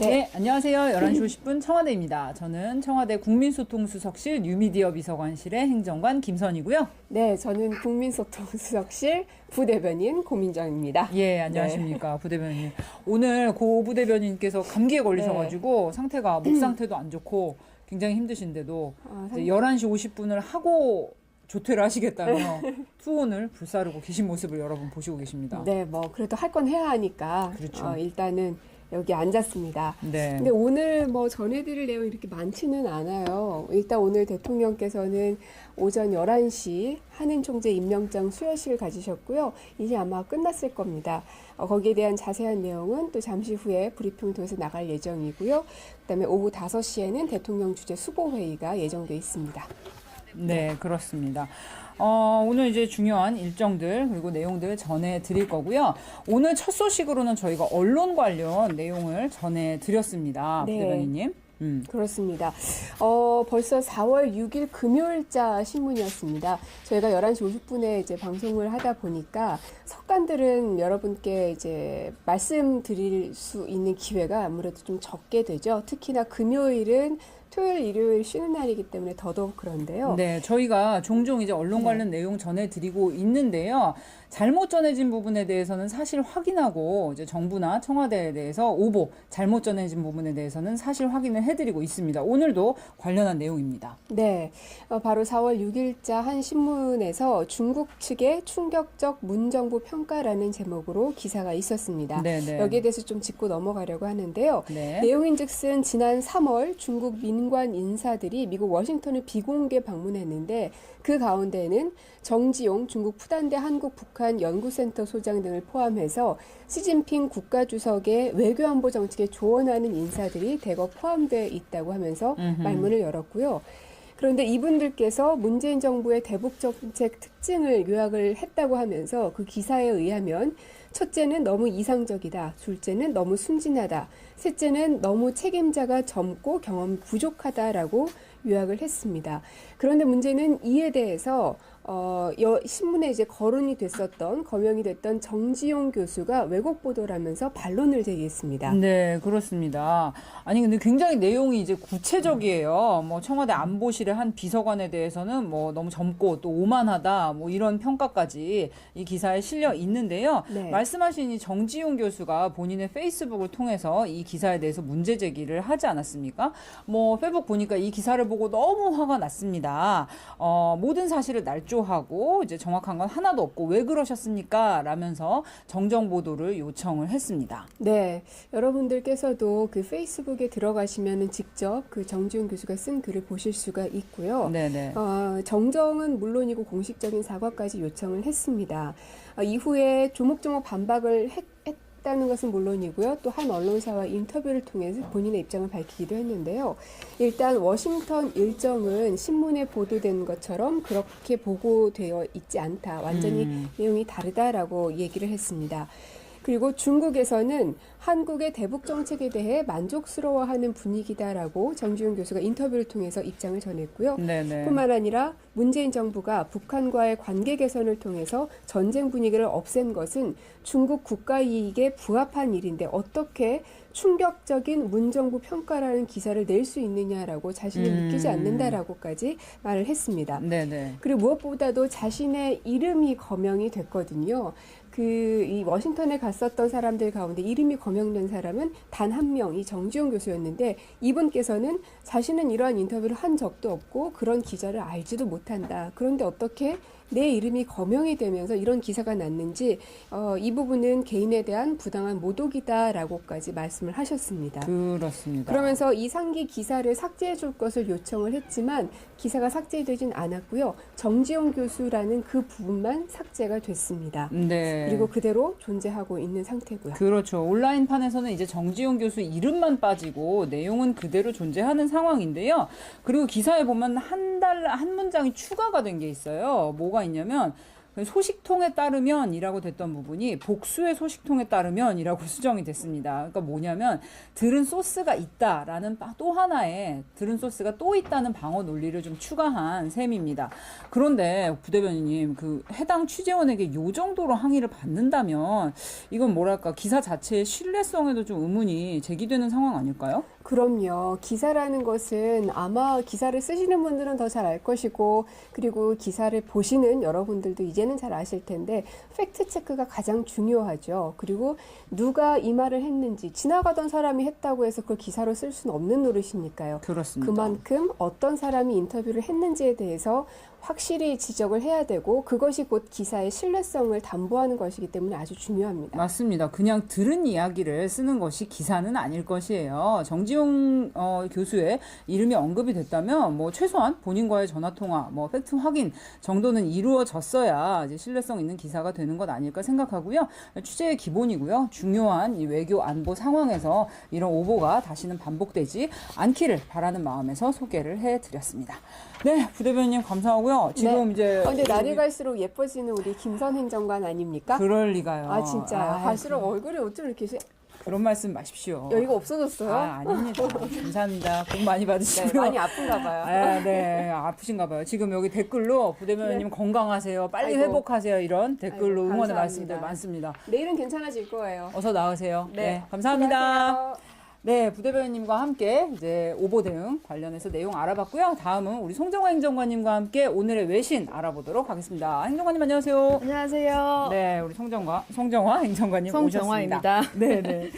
네, 안녕하세요. 11시 50분 청와대입니다. 저는 청와대 국민소통수석실 뉴미디어 비서관실의 행정관 김선이고요. 네, 저는 국민소통수석실 부대변인 고민정입니다. 예, 안녕하십니까. 부대변인. 오늘 고 부대변인께서 감기에 걸리셔가지고 상태가, 목 상태도 안 좋고 굉장히 힘드신데도 아, 이제 11시 50분을 하고 조퇴를 하시겠다며 투혼을 불사르고 계신 모습을 여러분 보시고 계십니다. 네, 뭐 그래도 할 건 해야 하니까 그렇죠. 어, 일단은 여기 앉았습니다. 네. 근데 오늘 뭐 전해드릴 내용이 이렇게 많지는 않아요. 일단 오늘 대통령께서는 오전 11시 한인 총재 임명장 수여식을 가지셨고요. 이제 아마 끝났을 겁니다. 어, 거기에 대한 자세한 내용은 또 잠시 후에 브리핑을 통해서 나갈 예정이고요. 그다음에 오후 5시에는 대통령 주재 수보 회의가 예정돼 있습니다. 네, 그렇습니다. 어, 오늘 이제 중요한 일정들 그리고 내용들 전해 드릴 거고요. 오늘 첫 소식으로는 저희가 언론 관련 내용을 전해 드렸습니다. 네. 대변인님. 음. 그렇습니다. 어, 벌써 4월 6일 금요일자 신문이었습니다. 저희가 11시 50분에 이제 방송을 하다 보니까 석간들은 여러분께 이제 말씀드릴 수 있는 기회가 아무래도 좀 적게 되죠. 특히나 금요일은 토요일, 일요일 쉬는 날이기 때문에 더더욱 그런데요. 네, 저희가 종종 이제 언론 네. 관련 내용 전해드리고 있는데요. 잘못 전해진 부분에 대해서는 사실 확인하고 이제 정부나 청와대에 대해서 오보, 잘못 전해진 부분에 대해서는 사실 확인을 해드리고 있습니다. 오늘도 관련한 내용입니다. 네, 어, 바로 4월 6일자 한 신문에서 중국 측의 충격적 문정부 평가라는 제목으로 기사가 있었습니다. 네, 네. 여기에 대해서 좀 짚고 넘어가려고 하는데요. 네. 내용인즉슨 지난 3월 중국 민관 인사들이 미국 워싱턴을 비공개 방문했는데 그 가운데에는 정지용 중국 푸단대 한국 북한 연구센터 소장 등을 포함해서 시진핑 국가주석의 외교안보 정책에 조언하는 인사들이 대거 포함되어 있다고 하면서. 말문을 열었고요. 그런데 이분들께서 문재인 정부의 대북 정책 특징을 요약을 했다고 하면서 그 기사에 의하면 첫째는 너무 이상적이다. 둘째는 너무 순진하다. 셋째는 너무 책임자가 젊고 경험 부족하다라고 요약을 했습니다. 그런데 문제는 이에 대해서 어, 여, 신문에 이제 거론이 됐었던 거명이 됐던 정지용 교수가 왜곡 보도를 하면서 반론을 제기했습니다. 네, 그렇습니다. 아니, 근데 굉장히 내용이 이제 구체적이에요. 뭐, 청와대 안보실의 한 비서관에 대해서는 뭐, 너무 젊고 또 오만하다, 뭐, 이런 평가까지 이 기사에 실려 있는데요. 네. 말씀하신 이 정지용 교수가 본인의 페이스북을 통해서 이 기사에 대해서 문제 제기를 하지 않았습니까? 뭐, 페북 보니까 이 기사를 보고 너무 화가 났습니다. 어, 모든 사실을 날 조하고 이제 정확한 건 하나도 없고 왜 그러셨습니까? 라면서 정정 보도를 요청을 했습니다. 네, 여러분들께서도 그 페이스북에 들어가시면은 직접 그 정지훈 교수가 쓴 글을 보실 수가 있고요. 네네. 어, 정정은 물론이고 공식적인 사과까지 요청을 했습니다. 어, 이후에 조목조목 반박을 했, 했다는 것은 물론이고요. 또 한 언론사와 인터뷰를 통해서 본인의 입장을 밝히기도 했는데요. 일단 워싱턴 일정은 신문에 보도된 것처럼 그렇게 보고되어 있지 않다. 완전히 음. 내용이 다르다라고 얘기를 했습니다. 그리고 중국에서는 한국의 대북 정책에 대해 만족스러워하는 분위기다라고 정지훈 교수가 인터뷰를 통해서 입장을 전했고요. 네네. 뿐만 아니라 문재인 정부가 북한과의 관계 개선을 통해서 전쟁 분위기를 없앤 것은 중국 국가 이익에 부합한 일인데 어떻게 충격적인 문정부 평가라는 기사를 낼 수 있느냐라고 자신이 음. 믿기지 않는다라고까지 말을 했습니다. 네네. 그리고 무엇보다도 자신의 이름이 거명이 됐거든요. 그 이 워싱턴에 갔었던 사람들 가운데 이름이 거명된 사람은 단 한 명, 이 정지용 교수였는데 이분께서는 자신은 이러한 인터뷰를 한 적도 없고 그런 기자를 알지도 못한다. 그런데 어떻게 내 이름이 거명이 되면서 이런 기사가 났는지 어, 이 부분은 개인에 대한 부당한 모독이다라고까지 말씀을 하셨습니다. 그렇습니다. 그러면서 이 상기 기사를 삭제해 줄 것을 요청을 했지만 기사가 삭제되진 않았고요. 정지용 교수라는 그 부분만 삭제가 됐습니다. 네. 그리고 그대로 존재하고 있는 상태고요. 그렇죠. 온라인판에서는 이제 정지용 교수 이름만 빠지고 내용은 그대로 존재하는 상황인데요. 그리고 기사에 보면 한 달, 한 문장이 추가가 된 게 있어요. 뭐가 있냐면, 소식통에 따르면이라고 됐던 부분이 복수의 소식통에 따르면이라고 수정이 됐습니다. 그러니까 뭐냐면 들은 소스가 있다라는 바- 또 하나의 들은 소스가 또 있다는 방어 논리를 좀 추가한 셈입니다. 그런데 부대변인님 그 해당 취재원에게 요 정도로 항의를 받는다면 이건 뭐랄까 기사 자체의 신뢰성에도 좀 의문이 제기되는 상황 아닐까요? 그럼요. 기사라는 것은 아마 기사를 쓰시는 분들은 더 잘 알 것이고, 그리고 기사를 보시는 여러분들도 이제 는 잘 아실 텐데, 팩트 체크가 가장 중요하죠. 그리고 누가 이 말을 했는지, 지나가던 사람이 했다고 해서 그걸 기사로 쓸 수는 없는 노릇이니까요. 그렇습니다. 그만큼 어떤 사람이 인터뷰를 했는지에 대해서 확실히 지적을 해야 되고, 그것이 곧 기사의 신뢰성을 담보하는 것이기 때문에 아주 중요합니다. 맞습니다. 그냥 들은 이야기를 쓰는 것이 기사는 아닐 것이에요. 정지용 어, 교수의 이름이 언급이 됐다면 뭐 최소한 본인과의 전화 통화, 뭐 팩트 확인 정도는 이루어졌어야 이제 신뢰성 있는 기사가 되는 것 아닐까 생각하고요. 취재의 기본이고요. 중요한 이 외교 안보 상황에서 이런 오보가 다시는 반복되지 않기를 바라는 마음에서 소개를 해드렸습니다. 네, 부대변인님 감사하고요. 지금 이제 아, 근데 날이 갈수록 예뻐지는 우리 김선 행정관 아닙니까? 그럴 리가요. 아 진짜 아이, 갈수록 얼굴이 어쩜 이렇게 세- 그런 말씀 마십시오. 여기가 없어졌어요? 아, 아닙니다. 감사합니다. 복 많이 네, 받으시고요. 많이 아픈가 봐요. 아, 네, 아프신가 봐요. 지금 여기 댓글로 부대변인님 건강하세요. 빨리 네. 아이고. 회복하세요. 이런 댓글로 아이고, 응원의. 말씀들 많습니다. 내일은 괜찮아질 거예요. 어서 나으세요. 네, 네, 감사합니다. 수고하세요. 네, 부대변인님과 함께 이제 오보 대응 관련해서 내용 알아봤고요. 다음은 우리 송정화 행정관님과 함께 오늘의 외신 알아보도록 하겠습니다. 행정관님 안녕하세요. 안녕하세요. 네, 우리 송정화, 송정화 행정관님 송정화입니다. 오셨습니다. 네, 네.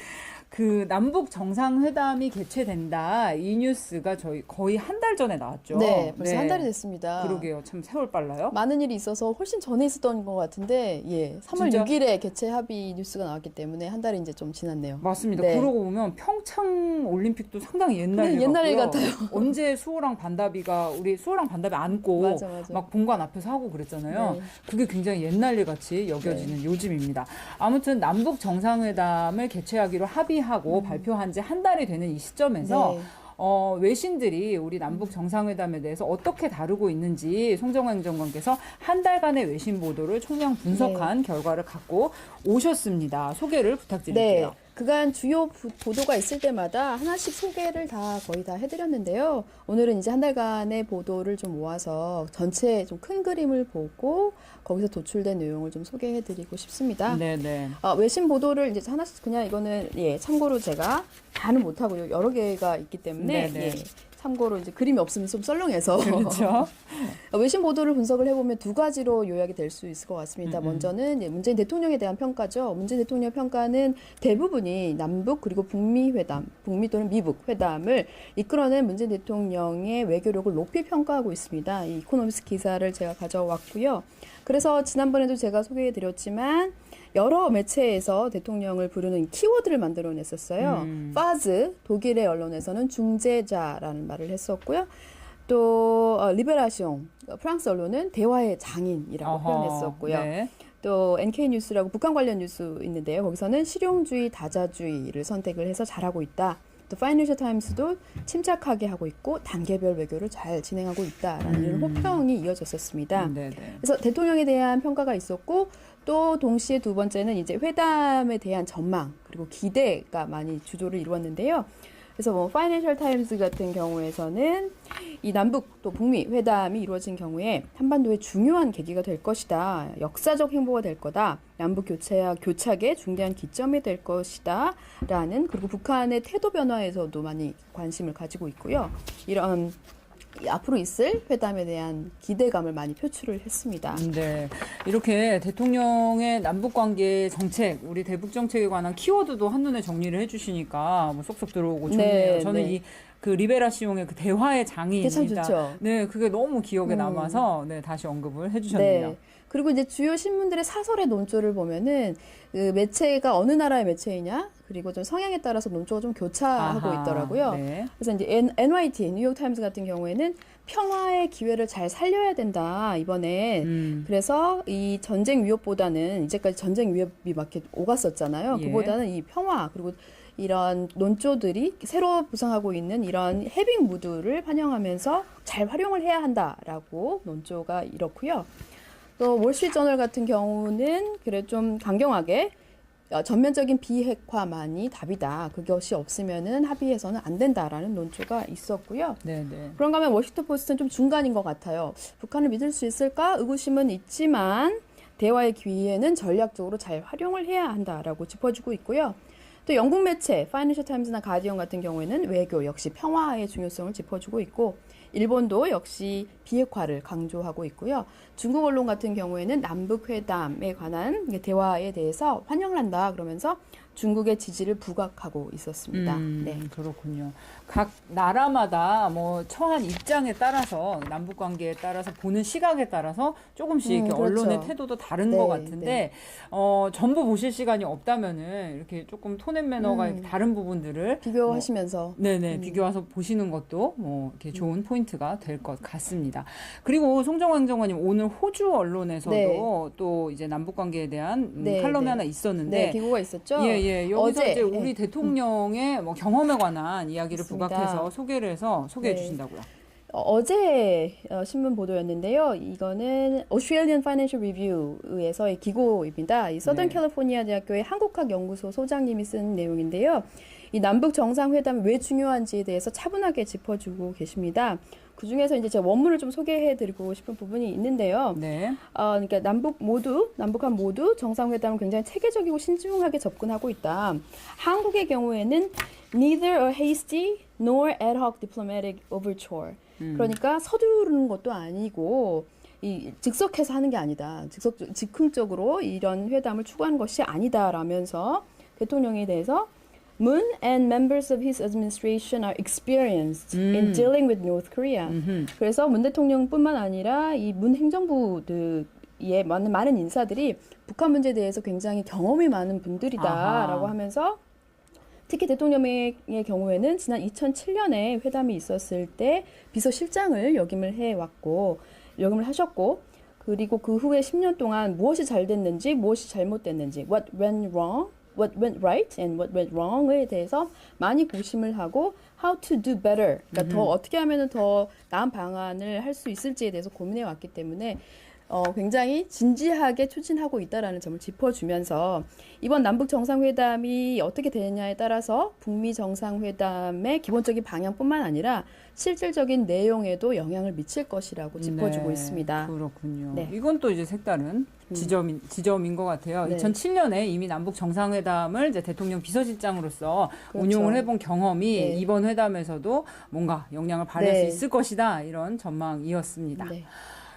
그 남북 정상회담이 개최된다 이 뉴스가 저희 거의 한 달 전에 나왔죠. 네, 벌써 네. 한 달이 됐습니다. 그러게요. 참 세월 빨라요. 많은 일이 있어서 훨씬 전에 있었던 것 같은데, 예, 3월 진짜? 6일에 개최 합의 뉴스가 나왔기 때문에 한 달이 이제 좀 지났네요. 맞습니다. 네. 그러고 보면 평창 올림픽도 상당히 옛날 네, 일 옛날 일 같고요. 같아요. 언제 수호랑 반다비가 우리 수호랑 반다비 안고 맞아, 맞아. 막 본관 앞에서 하고 그랬잖아요. 네. 그게 굉장히 옛날 일 같이 여겨지는 요즘입니다. 아무튼 남북 정상회담을 개최하기로 합의 하고 발표한 지 한 달이 되는 이 시점에서 음. 네. 어, 외신들이 우리 남북 정상회담에 대해서 어떻게 다루고 있는지 송정화 행정관께서 한 달간의 외신 보도를 총량 분석한 결과를 갖고 오셨습니다. 소개를 부탁드릴게요. 네. 그간 주요 부- 보도가 있을 때마다 하나씩 소개를 다 거의 다 해드렸는데요. 오늘은 이제 한 달간의 보도를 좀 모아서 전체 좀 큰 그림을 보고 거기서 도출된 내용을 좀 소개해드리고 싶습니다. 네, 네. 아, 외신 보도를 이제 하나씩 그냥 이거는 예 참고로 제가 다는 못하고요 여러 개가 있기 때문에 네네. 예, 참고로 이제 그림이 없으면 좀 썰렁해서 그렇죠. 외신 보도를 분석을 해보면 두 가지로 요약이 될 수 있을 것 같습니다. 음, 음. 먼저는 문재인 대통령에 대한 평가죠. 문재인 대통령 평가는 대부분이 남북 그리고 북미 회담, 북미 또는 미북 회담을 이끌어낸 문재인 대통령의 외교력을 높이 평가하고 있습니다. 이 이코노미스 기사를 제가 가져왔고요. 그래서 지난번에도 제가 소개해드렸지만 여러 매체에서 대통령을 부르는 키워드를 만들어냈었어요. 음. 파즈 독일의 언론에서는 중재자라는 말을 했었고요. 또 어, 리베라숑 프랑스 언론은 대화의 장인이라고 어허, 표현했었고요. 네. 또 NK 뉴스라고 북한 관련 뉴스 있는데요. 거기서는 실용주의 다자주의를 선택을 해서 잘하고 있다. 또 파이낸셜 타임스도 침착하게 하고 있고 단계별 외교를 잘 진행하고 있다라는 음. 호평이 이어졌었습니다. 네, 네. 그래서 대통령에 대한 평가가 있었고 또 동시에 두 번째는 이제 회담에 대한 전망 그리고 기대가 많이 주도를 이루었는데요. 그래서 뭐 파이낸셜 타임스 같은 경우에서는 이 남북 또 북미 회담이 이루어진 경우에 한반도의 중요한 계기가 될 것이다. 역사적 행보가 될 거다. 남북 교체와 교착의 중대한 기점이 될 것이다 라는 그리고 북한의 태도 변화에서도 많이 관심을 가지고 있고요. 이런 이 앞으로 있을 회담에 대한 기대감을 많이 표출을 했습니다. 네. 이렇게 대통령의 남북 관계 정책, 우리 대북 정책에 관한 키워드도 한눈에 정리를 해주시니까 뭐 쏙쏙 들어오고 좋네요. 네, 저는 네. 이그 리베라시옹의 그 대화의 좋죠. 네, 그게 너무 기억에 음. 남아서 네, 다시 언급을 해주셨네요. 네. 그리고 이제 주요 신문들의 사설의 논조를 보면은 그 매체가 어느 나라의 매체이냐 그리고 좀 성향에 따라서 논조가 좀 교차하고 아하, 있더라고요. 네. 그래서 이제 N, NYT 뉴욕 타임즈 같은 경우에는 평화의 기회를 잘 살려야 된다 이번에 음. 그래서 이 전쟁 위협보다는 이제까지 전쟁 위협이 막 이렇게 오갔었잖아요. 예. 그보다는 이 평화 그리고 이런 논조들이 새로 부상하고 있는 이런 해빙 무드를 반영하면서 잘 활용을 해야 한다라고 논조가 이렇고요. 또 월스트리트저널 같은 경우는 그래 좀 강경하게 어, 전면적인 비핵화만이 답이다. 그것이 없으면은 합의해서는 안 된다라는 논조가 있었고요. 네, 네. 그런가 하면 워싱턴 포스트는 좀 중간인 것 같아요. 북한을 믿을 수 있을까 의구심은 있지만 대화의 기회는 전략적으로 잘 활용을 해야 한다라고 짚어주고 있고요. 또 영국 매체 파이낸셜 타임즈나 가디언 같은 경우에는 외교 역시 평화의 중요성을 짚어주고 있고 일본도 역시 비핵화를 강조하고 있고요. 중국 언론 같은 경우에는 남북 회담에 관한 대화에 대해서 환영을 한다 그러면서 중국의 지지를 부각하고 있었습니다. 음, 네. 그렇군요. 각 나라마다 뭐 처한 입장에 따라서 남북 관계에 따라서 보는 시각에 따라서 조금씩 음, 이렇게 그렇죠. 언론의 태도도 다른 네, 것 같은데 네. 어, 전부 보실 시간이 없다면은 이렇게 조금 톤앤 매너가 음. 다른 부분들을 비교하시면서 네네 음. 비교해서 보시는 것도 뭐 이렇게 좋은 포인트가 될 것 같습니다. 그리고 송정환 행정관님 오늘 호주 언론에서도 네. 또 이제 남북 관계에 대한 음, 네, 칼럼이 네. 하나 네, 있었는데 기고가 있었죠. 예, 예. 여기서 어제, 이제 우리 예. 대통령의 뭐 경험에 관한 이야기를 맞습니다. 부각해서 소개를 해서 소개해 네. 주신다고요. 어, 어제 어, 신문 보도였는데요. 이거는 Australian Financial Review에서의 기고입니다. 이 서던 네. 캘리포니아 대학교의 한국학 연구소 소장님이 쓴 내용인데요. 이 남북 정상회담이 왜 중요한지에 대해서 차분하게 짚어주고 계십니다. 그 중에서 이제 제가 원문을 좀 소개해드리고 싶은 부분이 있는데요. 네. 어, 그러니까 남북 모두 남북한 모두 정상회담을 굉장히 체계적이고 신중하게 접근하고 있다. 한국의 경우에는 neither a hasty nor ad hoc diplomatic overture. 음. 그러니까 서두르는 것도 아니고 이 즉석해서 하는 게 아니다. 즉석 즉흥적으로 이런 회담을 추구하는 것이 아니다라면서 대통령에 대해서 Moon and members of his administration are experienced in 음. dealing with North Korea. 음흠. 그래서 문 대통령뿐만 아니라 이 문 행정부의 많은 많은 인사들이 북한 문제에 대해서 굉장히 경험이 많은 분들이다라고 아하. 하면서 특히 대통령의 경우에는 지난 2007년에 회담이 있었을 때 비서실장을 역임을 해 왔고 역임을 하셨고 그리고 그 후에 10년 동안 무엇이 잘 됐는지 무엇이 잘못됐는지 what went wrong what went right and what went wrong에 대해서 많이 고심을 하고 how to do better 그러니까 더 어떻게 하면은 더 나은 방안을 할 수 있을지에 대해서 고민해 왔기 때문에 어, 굉장히 진지하게 추진하고 있다라는 점을 짚어주면서 이번 남북 정상회담이 어떻게 되느냐에 따라서 북미 정상회담의 기본적인 방향뿐만 아니라 실질적인 내용에도 영향을 미칠 것이라고 짚어주고 네, 있습니다. 그렇군요. 네. 이건 또 이제 색다른 지점인, 지점인 것 같아요. 네. 2007년에 이미 남북 정상회담을 이제 대통령 비서실장으로서 그렇죠. 운용을 해본 경험이 네. 이번 회담에서도 뭔가 영향을 발휘할 네. 수 있을 것이다 이런 전망이었습니다. 네.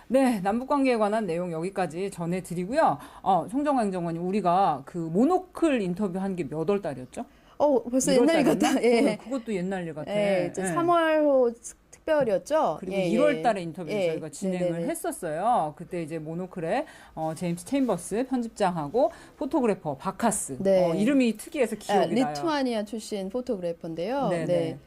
네, 남북 관계에 관한 내용 여기까지 전해드리고요. 어, 송정환 행정관님, 우리가 그 모노클 인터뷰 한 게 몇 월 달이었죠? 어 벌써 1월 옛날 같다. 예. 어, 그것도 옛날 일 같아. 예, 이제 예. 3월 특별이었죠. 그리고 예, 1월 예. 달에 인터뷰 예, 저희가 진행을 네네네. 했었어요. 그때 이제 모노클의 어, 제임스 체인버스 편집장하고 포토그래퍼 바카스. 네. 어, 이름이 특이해서 아, 기억이 나요. 리투아니아 출신 포토그래퍼인데요. 네.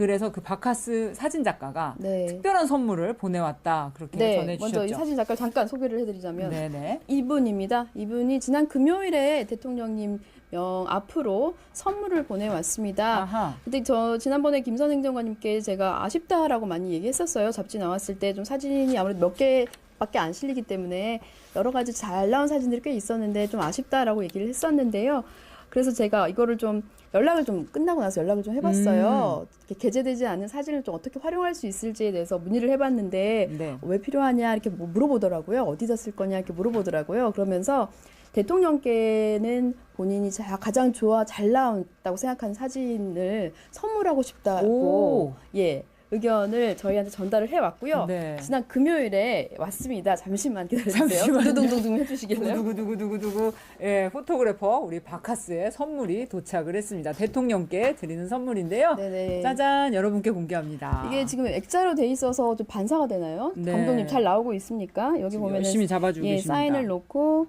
그래서 그 바카스 사진 작가가 네. 특별한 선물을 보내왔다. 그렇게 네, 전해주셨죠. 먼저 이 사진 작가 잠깐 소개를 해드리자면 네네. 이분입니다. 이분이 지난 금요일에 대통령님 명 앞으로 선물을 보내왔습니다. 아하. 근데 저 지난번에 김선 행정관님께 제가 아쉽다라고 많이 얘기했었어요. 잡지 나왔을 때 좀 사진이 아무래도 몇 개 밖에 안 실리기 때문에 여러 가지 잘 나온 사진들이 꽤 있었는데 좀 아쉽다라고 얘기를 했었는데요. 그래서 제가 이거를 좀 연락을 좀 끝나고 나서 연락을 좀 해봤어요. 이렇게 게재되지 않은 사진을 좀 어떻게 활용할 수 있을지에 대해서 문의를 해봤는데 네. 왜 필요하냐 이렇게 뭐 물어보더라고요. 어디다 쓸 거냐 이렇게 물어보더라고요. 그러면서 대통령께는 본인이 자- 가장 좋아 잘 나왔다고 생각하는 사진을 선물하고 싶다고 오. 예 의견을 저희한테 전달을 해왔고요. 네. 지난 금요일에 왔습니다. 잠시만 기다려주세요. 잠시만요. 두둥둥둥 해주시길래요. 두구두구두구두구 예, 포토그래퍼 우리 바카스의 선물이 도착을 했습니다. 대통령께 드리는 선물인데요. 네네. 짜잔 여러분께 공개합니다. 이게 지금 액자로 돼 있어서 좀 반사가 되나요? 네. 감독님 잘 나오고 있습니까? 여기 지금 보면은 열심히 잡아주고 예, 계십니다. 사인을 놓고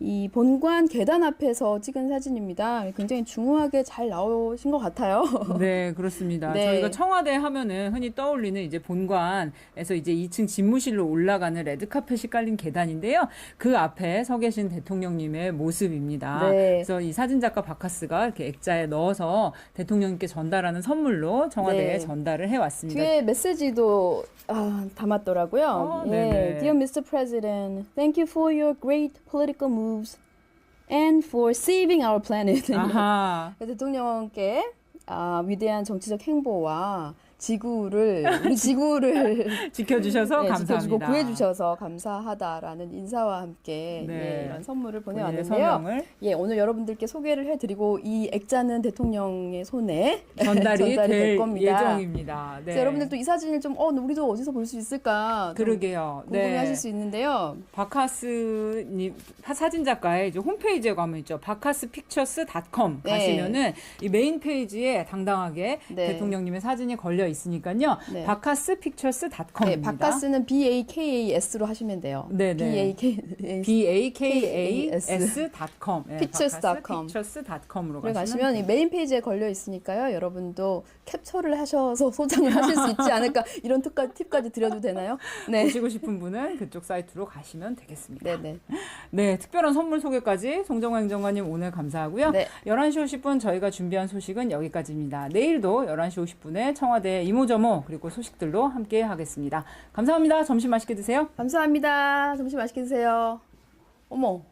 이 본관 계단 앞에서 찍은 사진입니다. 굉장히 중후하게 잘 나오신 것 같아요. 네, 그렇습니다. 네. 저희가 청와대 하면은 흔히 떠올리는 이제 본관에서 이제 2층 집무실로 올라가는 레드카펫이 깔린 계단인데요. 그 앞에 서 계신 대통령님의 모습입니다. 네. 그래서 이 사진작가 바카스가 이렇게 액자에 넣어서 대통령님께 전달하는 선물로 청와대에 네. 전달을 해왔습니다. 뒤에 메시지도 아, 담았더라고요. 어, 예, 네네. Dear Mr. President, thank you for your great political moves and for saving our planet. 아하. 대통령께 아, 위대한 정치적 행보와 지구를 우리 지구를 지켜주셔서 네, 감사합니다. 지켜주고 구해주셔서 감사하다라는 인사와 함께 네. 예, 이런 선물을 보내왔는데요. 예, 오늘 여러분들께 소개를 해드리고 이 액자는 대통령의 손에 전달이, 될, 될 겁니다. 예정입니다. 네. 여러분들 또 이 사진을 좀 어, 우리도 어디서 볼 수 있을까 좀 그러게요. 궁금해하실 수 있는데요. 바카스님 사진 작가의 이제 홈페이지에 가면 있죠. 바카스픽처스닷컴 네. 가시면은 이 메인 페이지에 당당하게 네. 대통령님의 사진이 걸려 있으니까요. 네. 바카스 픽처스닷컴입니다. 네, 바카스는 B A K A S로 하시면 돼요. 네네. B A K A B A K A. S.com 네, 그래 가시면 가시면 이 메인 페이지에 걸려 있으니까요. 여러분도 캡처를 하셔서 소장을 하실 수 있지 않을까 이런 팁까지, 팁까지 드려도 되나요? 네. 보시고 싶은 분은 그쪽 사이트로 가시면 되겠습니다. 네, 네. 네, 특별한 선물 소개까지 송정화 행정관님 오늘 감사하고요. 네. 11시 50분 저희가 준비한 소식은 여기까지입니다. 내일도 11시 50분에 청와대 이모저모 그리고 소식들로 함께 하겠습니다. 감사합니다. 점심 맛있게 드세요. 감사합니다. 점심 맛있게 드세요. 어머,